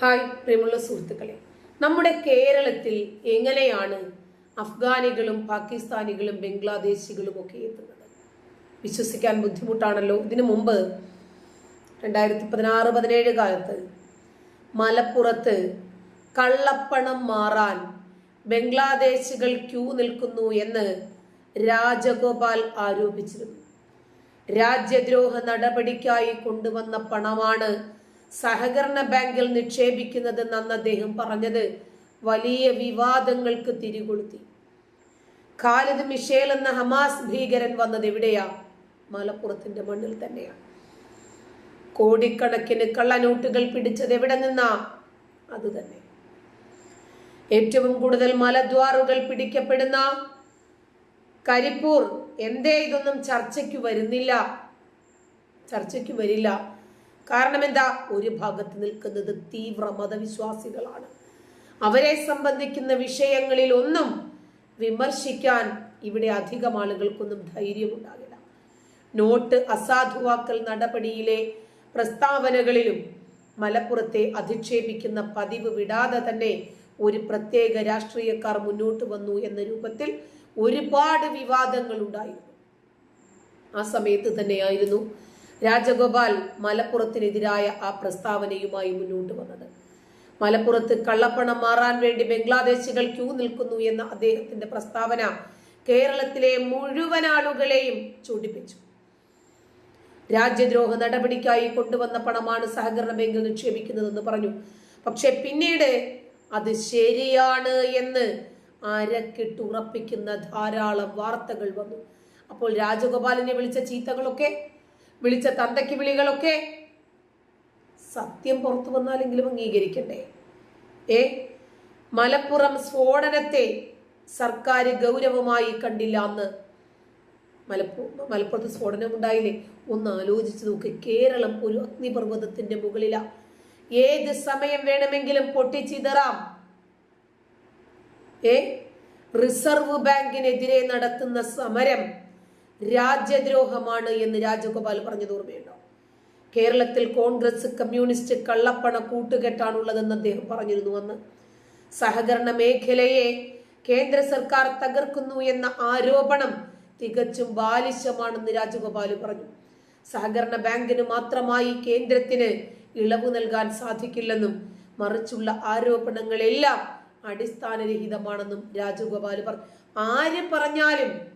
Hi പ്രിയമുള്ള സുഹൃത്തുക്കളെ. നമ്മുടെ കേരളത്തിൽ എങ്ങനെയാണ് അഫ്ഗാനികളും പാകിസ്ഥാനികളും ബംഗ്ലാദേശികളും ഒക്കെ എത്തുന്നത്? വിശ്വസിക്കാൻ ബുദ്ധിമുട്ടാണല്ലോ. ഇതിനു മുമ്പ് രണ്ടായിരത്തി പതിനാറ് പതിനേഴ് കാലത്ത് മലപ്പുറത്ത് കള്ളപ്പണം മാറാൻ ബംഗ്ലാദേശികൾ ക്യൂ നിൽക്കുന്നു എന്ന് രാജഗോപാൽ ആരോപിച്ചിരുന്നു. രാജ്യദ്രോഹ നടപടിക്കായി കൊണ്ടുവന്ന പണമാണ് സഹകരണ ബാങ്കിൽ നിക്ഷേപിക്കുന്നത് അന്ന് അദ്ദേഹം പറഞ്ഞത് വലിയ വിവാദങ്ങൾക്ക് തിരികൊളുത്തി. ഖാലിദ് മിഷേൽ എന്ന ഹമാസ് ഭീകരൻ വന്നത് എവിടെയാ? മലപ്പുറത്തിന്റെ മണ്ണിൽ തന്നെയാണ് കോടിക്കണക്കിന് കള്ളനോട്ടുകൾ പിടിച്ചത് എവിടെ നിന്നാ? അത് തന്നെ. ഏറ്റവും കൂടുതൽ മലദ്വാറുകൾ പിടിക്കപ്പെടുന്ന കരിപ്പൂർ എന്തേ ഇതൊന്നും ചർച്ചയ്ക്ക് വരുന്നില്ല. ചർച്ചയ്ക്ക് വരില്ല. കാരണം എന്താ ഒരു ഭാഗത്ത് നിൽക്കുന്നത് തീവ്ര മതവിശ്വാസികളാണ് അവരെ സംബന്ധിക്കുന്ന വിഷയങ്ങളിൽ ഒന്നും വിമർശിക്കാൻ ഇവിടെ അധികം ആളുകൾക്കൊന്നും ധൈര്യമുണ്ടാകില്ല. നോട്ട് അസാധുവാക്കൽ നടപടിയിലെ പ്രസ്താവനകളിലും മലപ്പുറത്തെ അധിക്ഷേപിക്കുന്ന പതിവ് വിടാതെ തന്നെ ഒരു പ്രത്യേക രാഷ്ട്രീയക്കാർ മുന്നോട്ട് വന്നു എന്ന രൂപത്തിൽ ഒരുപാട് വിവാദങ്ങൾ ഉണ്ടായിരുന്നു ആ സമയത്ത് തന്നെയായിരുന്നു രാജഗോപാൽ മലപ്പുറത്തിനെതിരായ ആ പ്രസ്താവനയുമായി മുന്നോട്ട് വന്നത്. മലപ്പുറത്ത് കള്ളപ്പണം മാറാൻ വേണ്ടി ബംഗ്ലാദേശികൾ ക്യൂ നിൽക്കുന്നു എന്ന അദ്ദേഹത്തിന്റെ പ്രസ്താവന കേരളത്തിലെ മുഴുവൻ ആളുകളെയും ചൂണ്ടിപ്പിച്ചു രാജ്യദ്രോഹ നടപടിക്കായി കൊണ്ടുവന്ന പണമാണ് സഹകരണ ബാങ്കിൽ നിക്ഷേപിക്കുന്നതെന്ന് പറഞ്ഞു. പക്ഷെ പിന്നീട് അത് ശരിയാണ് എന്ന് അരക്കിട്ടുറപ്പിക്കുന്ന ധാരാളം വാർത്തകൾ വന്നു. അപ്പോൾ രാജഗോപാലിനെ വിളിച്ച ചീത്തകളൊക്കെ വിളിച്ച തന്തയ്ക്ക് വിളികളൊക്കെ സത്യം പുറത്തു വന്നാലെങ്കിലും അംഗീകരിക്കണ്ടേ ഏ? മലപ്പുറം സ്ഫോടനത്തെ സർക്കാർ ഗൗരവമായി കണ്ടില്ല അന്ന്. മലപ്പുറം മലപ്പുറത്ത് സ്ഫോടനം ഉണ്ടായില്ലേ? ഒന്ന് ആലോചിച്ച് നോക്ക്. കേരളം ഒരു അഗ്നിപർവതത്തിന്റെ മുകളിലാണ് ഏത് സമയം വേണമെങ്കിലും പൊട്ടിച്ചിതറാം. ഏ? റിസർവ് ബാങ്കിനെതിരെ നടത്തുന്ന സമരം. രാജ്യദ്രോഹമാണ് എന്ന് രാജഗോപാൽ പറഞ്ഞത് ഓർമ്മയുണ്ടോ? കേരളത്തിൽ കോൺഗ്രസ് കമ്മ്യൂണിസ്റ്റ് കള്ളപ്പണ കൂട്ടുകെട്ടാണുള്ളതെന്ന് അദ്ദേഹം പറഞ്ഞിരുന്നു അന്ന്. സഹകരണ മേഖലയെ കേന്ദ്ര സർക്കാർ തകർക്കുന്നു എന്ന ആരോപണം തികച്ചും ബാലിശമാണെന്ന് രാജഗോപാൽ പറഞ്ഞു. സഹകരണ ബാങ്കിന് മാത്രമായി കേന്ദ്രത്തിന് ഇളവ് നൽകാൻ സാധിക്കില്ലെന്നും മറിച്ചുള്ള ആരോപണങ്ങളെല്ലാം അടിസ്ഥാനരഹിതമാണെന്നും രാജഗോപാൽ പറഞ്ഞു. ആര് പറഞ്ഞാലും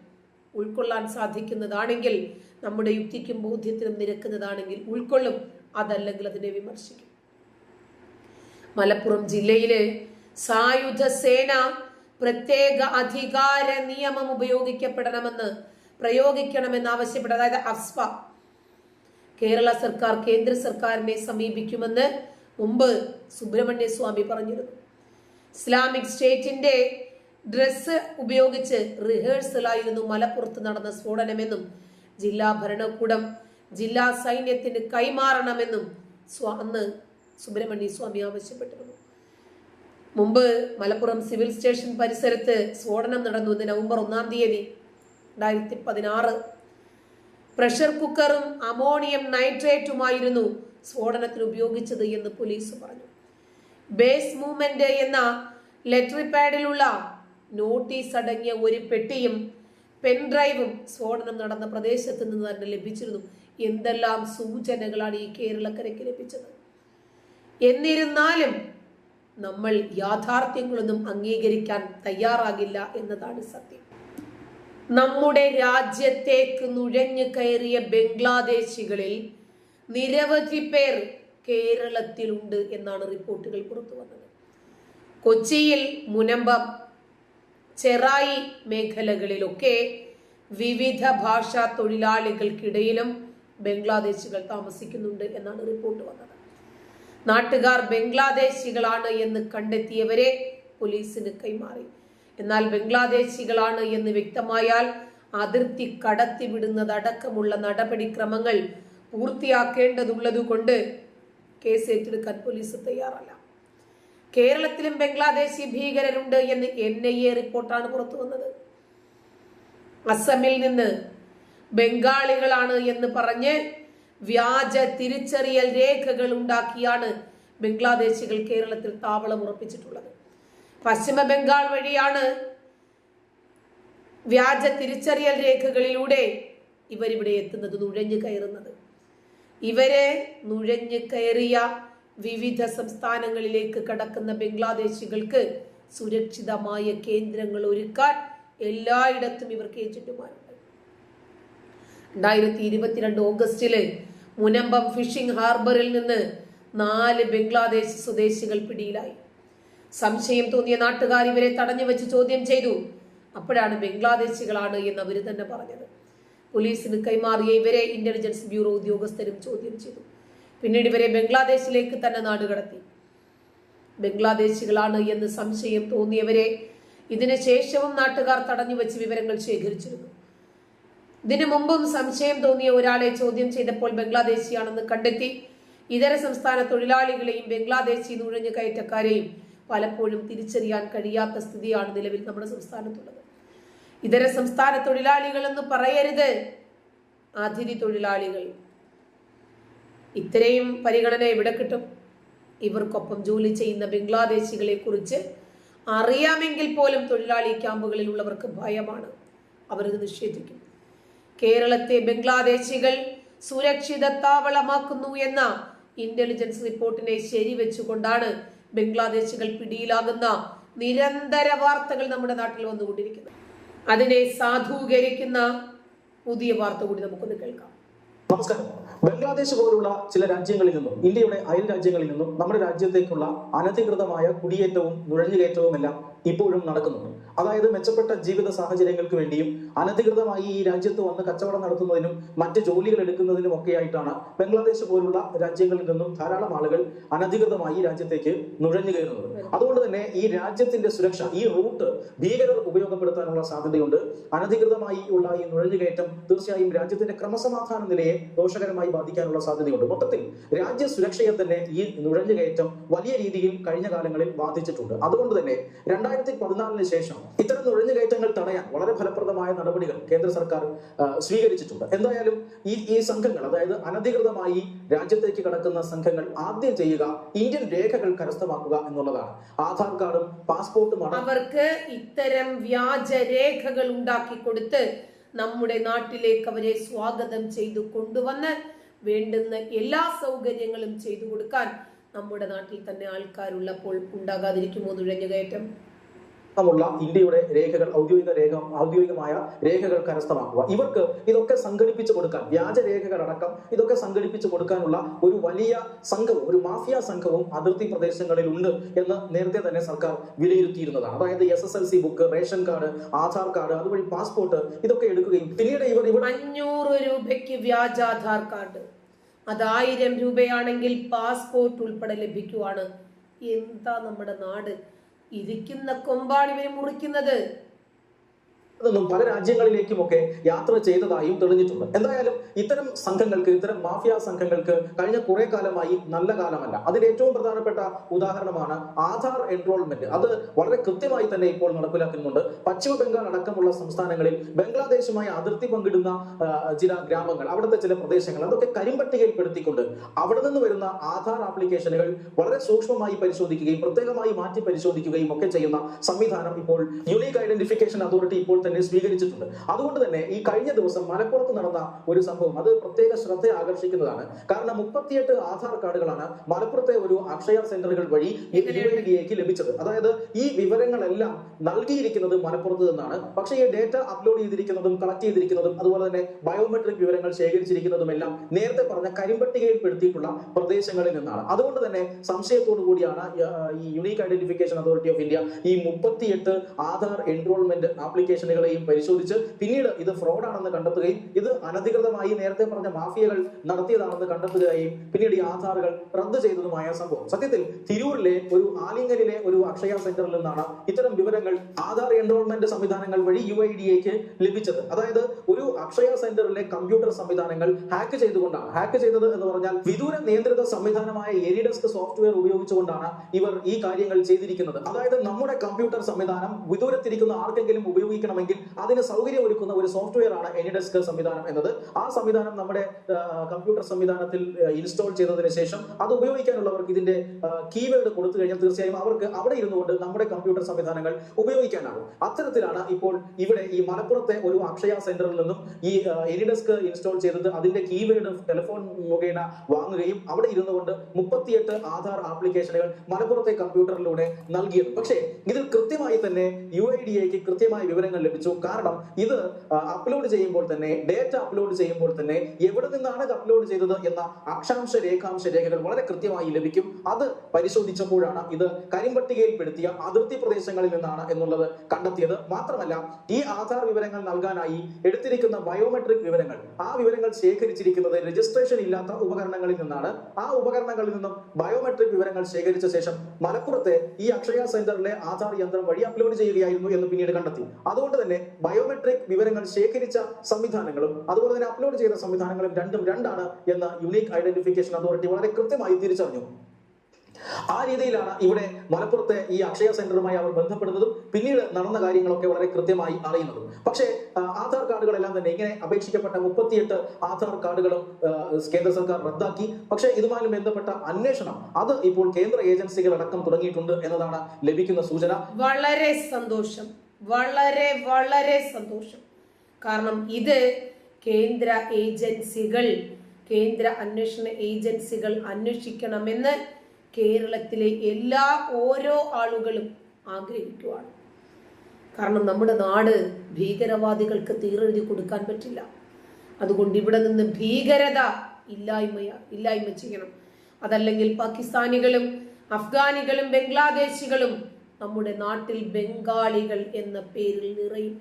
ഉൾക്കൊള്ളാൻ സാധിക്കുന്നതാണെങ്കിൽ നമ്മുടെ യുക്തിക്കും ബോധ്യത്തിനും നിരക്കുന്നതാണെങ്കിൽ ഉൾക്കൊള്ളും അതല്ലെങ്കിൽ അതിനെ വിമർശിക്കും. മലപ്പുറം ജില്ലയിലെ സായുധ സേന പ്രത്യേക അധികാര നിയമം ഉപയോഗിക്കപ്പെടണമെന്ന് പ്രയോഗിക്കണമെന്ന് ആവശ്യപ്പെട്ട അതായത് അഫ്സ്പ കേരള സർക്കാർ കേന്ദ്ര സർക്കാരിനെ സമീപിക്കുമെന്ന് മുമ്പ് സുബ്രഹ്മണ്യ സ്വാമി പറഞ്ഞിരുന്നു. ഇസ്ലാമിക് സ്റ്റേറ്റിന്റെ ഡ്രസ്സ് ഉപയോഗിച്ച് റിഹേഴ്സലായിരുന്നു മലപ്പുറത്ത് നടന്ന സ്ഫോടനമെന്നും ജില്ലാ ഭരണകൂടം ജില്ലാ സൈന്യത്തിന് കൈമാറണമെന്നും അന്ന് സുബ്രഹ്മണ്യ സ്വാമി ആവശ്യപ്പെട്ടിരുന്നു. മുമ്പ് മലപ്പുറം സിവിൽ സ്റ്റേഷൻ പരിസരത്ത് സ്ഫോടനം നടന്നു ഇന്ന് നവംബർ ഒന്നാം തീയതി രണ്ടായിരത്തി പതിനാറ് പ്രഷർ കുക്കറും അമോണിയം നൈട്രേറ്റുമായിരുന്നു സ്ഫോടനത്തിന് ഉപയോഗിച്ചത് എന്ന് പോലീസ് പറഞ്ഞു. ബേസ് മൂവ്മെന്റ് എന്ന ലെറ്ററി പാഡിലുള്ള നോട്ടീസ് അടങ്ങിയ ഒരു പെട്ടിയും പെൻഡ്രൈവും സ്ഫോടനം നടന്ന പ്രദേശത്ത് നിന്ന് തന്നെ ലഭിച്ചിരുന്നു. എന്തെല്ലാം സൂചനകളാണ് ഈ കേരളക്കരയ്ക്ക് ലഭിച്ചത്? എന്നിരുന്നാലും നമ്മൾ യാഥാർത്ഥ്യങ്ങളൊന്നും അംഗീകരിക്കാൻ തയ്യാറാകില്ല എന്നതാണ് സത്യം. നമ്മുടെ രാജ്യത്തേക്ക് നുഴഞ്ഞു കയറിയ ബംഗ്ലാദേശികളിൽ നിരവധി പേർ കേരളത്തിലുണ്ട് എന്നാണ് റിപ്പോർട്ടുകൾ പുറത്തു വന്നത് കൊച്ചിയിൽ മുനമ്പം ചെറായി മേഖലകളിലൊക്കെ വിവിധ ഭാഷാ തൊഴിലാളികൾക്കിടയിലും ബംഗ്ലാദേശികൾ താമസിക്കുന്നുണ്ട് എന്നാണ് റിപ്പോർട്ട് വന്നത്. നാട്ടുകാർ ബംഗ്ലാദേശികളാണ് എന്ന് കണ്ടെത്തിയവരെ പോലീസിന് കൈമാറി. എന്നാൽ ബംഗ്ലാദേശികളാണ് എന്ന് വ്യക്തമായാൽ അതിർത്തി കടത്തിവിടുന്നതടക്കമുള്ള നടപടിക്രമങ്ങൾ പൂർത്തിയാക്കേണ്ടതുള്ളതുകൊണ്ട് കേസ് ഏറ്റെടുക്കാൻ പോലീസ് തയ്യാറല്ല. കേരളത്തിലും ബംഗ്ലാദേശി ഭീകരരുണ്ട് എന്ന് എൻ ഐ എ റിപ്പോർട്ടാണ് പുറത്തു വന്നത്. അസമിൽ നിന്ന് ബംഗാളികളാണ് എന്ന് പറഞ്ഞ് വ്യാജ തിരിച്ചറിയൽ രേഖകൾ ഉണ്ടാക്കിയാണ് ബംഗ്ലാദേശികൾ കേരളത്തിൽ താവളം ഉറപ്പിച്ചിട്ടുള്ളത്. പശ്ചിമ ബംഗാൾ വഴിയാണ് വ്യാജ തിരിച്ചറിയൽ രേഖകളിലൂടെ ഇവരിവിടെ എത്തുന്നത് നുഴഞ്ഞു കയറുന്നത്. ഇവരെ നുഴഞ്ഞു കയറിയ വിവിധ സംസ്ഥാനങ്ങളിലേക്ക് കടക്കുന്ന ബംഗ്ലാദേശികൾക്ക് സുരക്ഷിതമായ കേന്ദ്രങ്ങൾ ഒരുക്കാൻ എല്ലായിടത്തും ഇവർക്ക് ഏജന്റുമാരുണ്ട്. രണ്ടായിരത്തി ഇരുപത്തിരണ്ട് ഓഗസ്റ്റിൽ മുനമ്പം ഫിഷിംഗ് ഹാർബറിൽ നിന്ന് നാല് ബംഗ്ലാദേശ് സ്വദേശികൾ പിടിയിലായി. സംശയം തോന്നിയ നാട്ടുകാർ ഇവരെ തടഞ്ഞു വെച്ച് ചോദ്യം ചെയ്തു. അപ്പോഴാണ് ബംഗ്ലാദേശികളാണ് എന്ന് അവർ തന്നെ പറഞ്ഞത്. പോലീസിന് കൈമാറിയ ഇവരെ ഇന്റലിജൻസ് ബ്യൂറോ ഉദ്യോഗസ്ഥരും ചോദ്യം ചെയ്തു. പിന്നീട് ഇവരെ ബംഗ്ലാദേശിലേക്ക് തന്നെ നാടുകടത്തി ബംഗ്ലാദേശികളാണ് എന്ന് സംശയം തോന്നിയവരെ ഇതിനു ശേഷവും നാട്ടുകാർ തടഞ്ഞു വെച്ച് വിവരങ്ങൾ ശേഖരിച്ചിരുന്നു. ഇതിനു മുമ്പും സംശയം തോന്നിയ ഒരാളെ ചോദ്യം ചെയ്തപ്പോൾ ബംഗ്ലാദേശിയാണെന്ന് കണ്ടെത്തി ഇതര സംസ്ഥാന തൊഴിലാളികളെയും ബംഗ്ലാദേശി നുഴഞ്ഞു കയറ്റക്കാരെയും പലപ്പോഴും തിരിച്ചറിയാൻ കഴിയാത്ത സ്ഥിതിയാണ് നിലവിൽ നമ്മുടെ സംസ്ഥാനത്തുള്ളത്. ഇതര സംസ്ഥാന തൊഴിലാളികൾ എന്ന് പറയരുത്. അതിഥി തൊഴിലാളികൾ. ഇത്രയും പരിഗണന എവിടെ കിട്ടും? ഇവർക്കൊപ്പം ജോലി ചെയ്യുന്ന ബംഗ്ലാദേശികളെ കുറിച്ച് അറിയാമെങ്കിൽ പോലും തൊഴിലാളി ക്യാമ്പുകളിൽ ഉള്ളവർക്ക് ഭയമാണ്. അവരത് നിഷേധിക്കും. കേരളത്തെ ബംഗ്ലാദേശികൾ സുരക്ഷിത താവളമാക്കുന്നു എന്ന ഇന്റലിജൻസ് റിപ്പോർട്ടിനെ ശരിവെച്ചുകൊണ്ടാണ് ബംഗ്ലാദേശികൾ പിടിയിലാകുന്ന നിരന്തര വാർത്തകൾ നമ്മുടെ നാട്ടിൽ വന്നുകൊണ്ടിരിക്കുന്നത്. അതിനെ സാധൂകരിക്കുന്ന പുതിയ വാർത്ത കൂടി നമുക്കൊന്ന് കേൾക്കാം. നമസ്കാരം. ബംഗ്ലാദേശ് പോലുള്ള ചില രാജ്യങ്ങളിൽ നിന്നും ഇന്ത്യയുടെ അയൽ രാജ്യങ്ങളിൽ നിന്നും നമ്മുടെ രാജ്യത്തേക്കുള്ള അനധികൃതമായ കുടിയേറ്റവും നുഴഞ്ഞുകയറ്റവും എല്ലാം ഇപ്പോഴും നടക്കുന്നുണ്ട് അതായത് മെച്ചപ്പെട്ട ജീവിത സാഹചര്യങ്ങൾക്ക് വേണ്ടിയും അനധികൃതമായി ഈ രാജ്യത്ത് വന്ന് കച്ചവടം നടത്തുന്നതിനും മറ്റ് ജോലികൾ എടുക്കുന്നതിനും ഒക്കെ ആയിട്ടാണ് ബംഗ്ലാദേശ് പോലുള്ള രാജ്യങ്ങളിൽ നിന്നും ധാരാളം ആളുകൾ അനധികൃതമായി രാജ്യത്തേക്ക് നുഴഞ്ഞു കയറുന്നത്. അതുകൊണ്ട് തന്നെ ഈ രാജ്യത്തിന്റെ സുരക്ഷ ഈ റൂട്ട് ഭീകരർ ഉപയോഗപ്പെടുത്താനുള്ള സാധ്യതയുണ്ട്. അനധികൃതമായി ഉള്ള ഈ നുഴഞ്ഞുകയറ്റം തീർച്ചയായും രാജ്യത്തിന്റെ ക്രമസമാധാന നിലയെ ദോഷകരമായി ബാധിക്കാനുള്ള സാധ്യതയുണ്ട്. മൊത്തത്തിൽ രാജ്യ സുരക്ഷയെ തന്നെ ഈ നുഴഞ്ഞുകയറ്റം വലിയ രീതിയിൽ കഴിഞ്ഞ കാലങ്ങളിൽ ബാധിച്ചിട്ടുണ്ട്. അതുകൊണ്ട് തന്നെ രണ്ടായിരത്തി പതിനാലിന് ശേഷം ഇത്തരം നുഴഞ്ഞുകയറ്റങ്ങൾ തടയാൻ വളരെ ഫലപ്രദമായ നടപടികൾ കേന്ദ്ര സർക്കാർ സ്വീകരിച്ചിട്ടുണ്ട്. എന്തായാലും ഈ ഈ സംഘങ്ങൾ അതായത് അനധികൃതമായി രാജ്യത്തേക്ക് കടക്കുന്ന സംഘങ്ങൾ ആദ്യം ചെയ്യുക ഇന്ത്യൻ രേഖകൾ കരസ്ഥമാക്കുക എന്നുള്ളതാണ്. ആധാർ കാർഡും പാസ്പോർട്ടും അവർക്ക് ഇത്തരം വ്യാജ രേഖകൾ ഉണ്ടാക്കി കൊടുത്ത് നമ്മുടെ നാട്ടിലേക്ക് അവരെ സ്വാഗതം ചെയ്തു കൊണ്ടുവന്ന് വേണ്ടുന്ന എല്ലാ സൗകര്യങ്ങളും ചെയ്തു കൊടുക്കാൻ നമ്മുടെ നാട്ടിൽ തന്നെ ആൾക്കാരുള്ളപ്പോൾ ഉണ്ടാകാതിരിക്കുമോ നുഴഞ്ഞുകയറ്റം? ഉള്ള ഇന്ത്യയുടെ രേഖകൾ ഔദ്യോഗിക രേഖ ഔദ്യോഗികമായ രേഖകൾ കരസ്ഥമാക്കുക. ഇവർക്ക് ഇതൊക്കെ സംഘടിപ്പിച്ചു കൊടുക്കാൻ വ്യാജ രേഖകൾ അടക്കം ഇതൊക്കെ സംഘടിപ്പിച്ചു കൊടുക്കാനുള്ള ഒരു വലിയ സംഘവും ഒരു മാഫിയ സംഘവും അതിർത്തി പ്രദേശങ്ങളിൽ ഉണ്ട് എന്ന് നേരത്തെ തന്നെ സർക്കാർ വിലയിരുത്തിയിരുന്നതാണ്. അതായത് S S L C book ration card Aadhaar card അതുവഴി പാസ്പോർട്ട് ഇതൊക്കെ എടുക്കുകയും പിന്നീട് ഇവർ ഇവിടെ അഞ്ഞൂറ് രൂപയ്ക്ക് വ്യാജ ആധാർ കാർഡ്. അതായിരം രൂപയാണെങ്കിൽ പാസ്പോർട്ട് ഉൾപ്പെടെ ലഭിക്കുവാണ്. എന്താ നമ്മുടെ നാട്? ഇരിക്കുന്ന കൊമ്പാണ് ഇവർ മുറിക്കുന്നത്. നിന്നും പല രാജ്യങ്ങളിലേക്കുമൊക്കെ യാത്ര ചെയ്തതായും തെളിഞ്ഞിട്ടുണ്ട്. എന്തായാലും ഇത്തരം സംഘങ്ങൾക്ക് ഇത്തരം മാഫിയ സംഘങ്ങൾക്ക് കഴിഞ്ഞ കുറെ കാലമായി നല്ല കാലമല്ല. അതിൽ ഏറ്റവും പ്രധാനപ്പെട്ട ഉദാഹരണമാണ് ആധാർ എൻറോൾമെന്റ് അത് വളരെ കൃത്യമായി തന്നെ ഇപ്പോൾ നടപ്പിലാക്കുന്നുണ്ട്. പശ്ചിമ ബംഗാൾ അടക്കമുള്ള സംസ്ഥാനങ്ങളിൽ ബംഗ്ലാദേശുമായി അതിർത്തി പങ്കിടുന്ന ചില ഗ്രാമങ്ങൾ അവിടുത്തെ ചില പ്രദേശങ്ങൾ അതൊക്കെ കരിമ്പട്ടികയിൽപ്പെടുത്തിക്കൊണ്ട് അവിടെ നിന്ന് വരുന്ന ആധാർ ആപ്ലിക്കേഷനുകൾ വളരെ സൂക്ഷ്മമായി പരിശോധിക്കുകയും പ്രത്യേകമായി മാറ്റി പരിശോധിക്കുകയും ഒക്കെ ചെയ്യുന്ന സംവിധാനം ഇപ്പോൾ യുണീക് ഐഡന്റിഫിക്കേഷൻ അതോറിറ്റി ഇപ്പോൾ തന്നെ സ്വീകരിച്ചിട്ടുണ്ട്. അതുകൊണ്ട് തന്നെ ഈ കഴിഞ്ഞ ദിവസം മലപ്പുറത്ത് നടന്ന ഒരു സംഭവം അത് പ്രത്യേക ശ്രദ്ധ ആകർഷിക്കുന്നതാണ്. കാരണം മുപ്പത്തിയെട്ട് ആധാർ കാർഡുകളാണ് മലപ്പുറത്തെ ഒരു അക്ഷയ സെന്ററുകൾ വഴി ഡിഎക്ക് ലഭിച്ചത്. അതായത് ഈ വിവരങ്ങളെല്ലാം നൽകിയിരിക്കുന്നത് മലപ്പുറത്ത് നിന്നാണ്. പക്ഷേ ഈ ഡേറ്റ അപ്ലോഡ് ചെയ്തിരിക്കുന്നതും കളക്ട് ചെയ്തിരിക്കുന്നതും അതുപോലെ തന്നെ ബയോമെട്രിക് വിവരങ്ങൾ ശേഖരിച്ചിരിക്കുന്നതും എല്ലാം നേരത്തെ പറഞ്ഞ കരിമ്പട്ടികയിൽപ്പെടുത്തിയിട്ടുള്ള പ്രദേശങ്ങളിൽ നിന്നാണ്. അതുകൊണ്ട് തന്നെ സംശയത്തോടു കൂടിയാണ് ഈ- unique identification authority of India ഈ മുപ്പത്തിയെട്ട് ആധാർ എൻറോൾമെന്റ് ആപ്ലിക്കേഷനുകളെയും പരിശോധിച്ച് പിന്നീട് ഇത് ഫ്രോഡാണെന്ന് കണ്ടെത്തുകയും ഇത് അനധികൃതമായി നേരത്തെ പറഞ്ഞ മാഫിയകൾ നടത്തിയതാണെന്ന് കണ്ടെത്തുകയും പിന്നീട് ഈ ആധാറുകൾ റദ്ദ് ചെയ്തതുമായ സംഭവം. സത്യത്തിൽ തിരൂരിലെ ഒരു ആലിംഗലിലെ ഒരു അക്ഷയ സെന്ററിൽ നിന്നാണ് ഇത്തരം വിവരങ്ങൾ ആധാർ എൻറോൾമെന്റ് സംവിധാനങ്ങൾ വഴി യു ഐ ഡിഎക്ക് ലഭിച്ചത്. അതായത് ഒരു അക്ഷയ സെന്ററിലെ കമ്പ്യൂട്ടർ സംവിധാനങ്ങൾ ഹാക്ക് ചെയ്തുകൊണ്ടാണ്. ഹാക്ക് ചെയ്തത് എന്ന് പറഞ്ഞാൽ വിദൂര നിയന്ത്രിത സംവിധാനമായ എരിഡെസ്ക് സോഫ്റ്റ്വെയർ ഉപയോഗിച്ചുകൊണ്ടാണ് ഇവർ ഈ കാര്യങ്ങൾ ചെയ്തിരിക്കുന്നത്. അതായത് നമ്മുടെ കമ്പ്യൂട്ടർ സംവിധാനം വിദൂരത്തിരിക്കുന്ന ആർക്കെങ്കിലും ഉപയോഗിക്കണമെങ്കിൽ ആണെങ്കിൽ അതിന് സൗകര്യം ഒരുക്കുന്ന ഒരു സോഫ്റ്റ്വെയർ ആണ് എനിഡെസ്ക് സംവിധാനം എന്നത്. ആ സംവിധാനം നമ്മുടെ കമ്പ്യൂട്ടർ സംവിധാനത്തിൽ ഇൻസ്റ്റാൾ ചെയ്തതിന് ശേഷം അത് ഉപയോഗിക്കാനുള്ളവർക്ക് ഇതിന്റെ കീവേഡ് കൊടുത്തു കഴിഞ്ഞാൽ തീർച്ചയായും അവർക്ക് അവിടെ ഇരുന്നുകൊണ്ട് നമ്മുടെ കമ്പ്യൂട്ടർ സംവിധാനങ്ങൾ ഉപയോഗിക്കാനാകും. അത്തരത്തിലാണ് ഇപ്പോൾ ഇവിടെ ഈ മലപ്പുറത്തെ ഒരു അക്ഷയ സെന്ററിൽ നിന്നും ഈ എനിഡെസ്ക് ഇൻസ്റ്റാൾ ചെയ്തത് അതിന്റെ കീവേഡ് ടെലിഫോൺ മുഖേന വാങ്ങുകയും അവിടെ ഇരുന്നു കൊണ്ട് മുപ്പത്തിയെട്ട് ആധാർ ആപ്ലിക്കേഷനുകൾ മലപ്പുറത്തെ കമ്പ്യൂട്ടറിലൂടെ നൽകിയത്. പക്ഷേ ഇതിൽ കൃത്യമായി തന്നെ യു ഐ ഡി എക്ക് കൃത്യമായ വിവരങ്ങൾ ലഭിച്ചു കാരണം ഇത് അപ്ലോഡ് ചെയ്യുമ്പോൾ തന്നെ ഡേറ്റ അപ്ലോഡ് ചെയ്യുമ്പോൾ തന്നെ എവിടെ നിന്നാണ് ഇത് അപ്ലോഡ് ചെയ്തത് എന്ന അക്ഷാംശ രേഖാംശ രേഖകൾ വളരെ കൃത്യമായി ലഭിക്കും. അത് പരിശോധിച്ചപ്പോഴാണ് ഇത് കരിമ്പട്ടികയിൽപ്പെടുത്തിയ അതിർത്തി പ്രദേശങ്ങളിൽ നിന്നാണ് എന്നുള്ളത് കണ്ടെത്തിയത്. മാത്രമല്ല ഈ ആധാർ വിവരങ്ങൾ നൽകാനായി എടുത്തിരിക്കുന്ന ബയോമെട്രിക് വിവരങ്ങൾ ആ വിവരങ്ങൾ ശേഖരിച്ചിരിക്കുന്നത് രജിസ്ട്രേഷൻ ഇല്ലാത്ത ഉപകരണങ്ങളിൽ നിന്നാണ്. ആ ഉപകരണങ്ങളിൽ നിന്നും ബയോമെട്രിക് വിവരങ്ങൾ ശേഖരിച്ച ശേഷം മലപ്പുറത്തെ ഈ അക്ഷയ സെന്ററിലെ ആധാർ യന്ത്രം വഴി അപ്ലോഡ് ചെയ്യുകയായിരുന്നു എന്ന് പിന്നീട് കണ്ടെത്തി. അതുകൊണ്ട് തന്നെ ബയോമെട്രിക് വിവരങ്ങൾ ശേഖരിച്ച സംവിധാനങ്ങളും അതുപോലെ തന്നെ അപ്ലോഡ് ചെയ്ത സംവിധാനങ്ങളും രണ്ടും രണ്ടാണ് എന്ന യുണീക് ഐഡന്റിഫിക്കേഷൻ അതോറിറ്റി വളരെ കൃത്യമായി തിരിച്ചറിഞ്ഞു. ആ രീതിയിലാണ് ഇവിടെ മലപ്പുറത്തെ ഈ അക്ഷയ സെന്ററുമായി അവർ ബന്ധപ്പെടുന്നതും പിന്നീട് നടന്ന കാര്യങ്ങളൊക്കെ വളരെ കൃത്യമായി അറിയുന്നതും. പക്ഷേ ആധാർ കാർഡുകളെല്ലാം തന്നെ ഇങ്ങനെ അപേക്ഷിക്കപ്പെട്ട മുപ്പത്തിയെട്ട് ആധാർ കാർഡുകളും കേന്ദ്ര സർക്കാർ റദ്ദാക്കി. പക്ഷേ ഇതുമായി ബന്ധപ്പെട്ട അന്വേഷണം അത് ഇപ്പോൾ കേന്ദ്ര ഏജൻസികൾ അടക്കം തുടങ്ങിയിട്ടുണ്ട് എന്നതാണ് ലഭിക്കുന്ന സൂചന. വളരെ സന്തോഷം. വളരെ വളരെ സന്തോഷം. കാരണം ഇത് കേന്ദ്ര ഏജൻസികൾ കേന്ദ്ര അന്വേഷണ ഏജൻസികൾ അന്വേഷിക്കണമെന്ന് കേരളത്തിലെ എല്ലാ ഓരോ ആളുകളും ആഗ്രഹിക്കുവാണ്. കാരണം നമ്മുടെ നാട് ഭീകരവാദികൾക്ക് തീരെഴുതി കൊടുക്കാൻ പറ്റില്ല. അതുകൊണ്ട് ഇവിടെ നിന്ന് ഭീകരത ഇല്ലായ്മ ഇല്ലായ്മ ചെയ്യണം. അതല്ലെങ്കിൽ പാകിസ്ഥാനികളും അഫ്ഗാനികളും ബംഗ്ലാദേശികളും നമ്മുടെ നാട്ടിൽ ബംഗാളികൾ എന്ന പേരിൽ നിറയും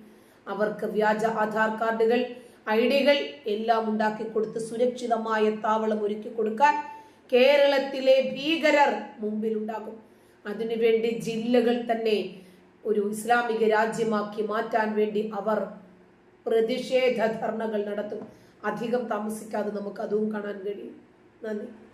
അവർക്ക് വ്യാജ ആധാർ കാർഡുകൾ ഐ ഡികൾ എല്ലാം ഉണ്ടാക്കി കൊടുത്ത് സുരക്ഷിതമായ താവളം ഒരുക്കി കൊടുക്കാൻ കേരളത്തിലെ ഭീകരർ മുമ്പിലുണ്ടാകും അതിനുവേണ്ടി ജില്ലകൾ തന്നെ ഒരു ഇസ്ലാമിക രാജ്യമാക്കി മാറ്റാൻ വേണ്ടി അവർ പ്രതിഷേധ ധർണകൾ നടത്തും. അധികം താമസിക്കാതെ നമുക്ക് അതും കാണാൻ കഴിയും. നന്ദി.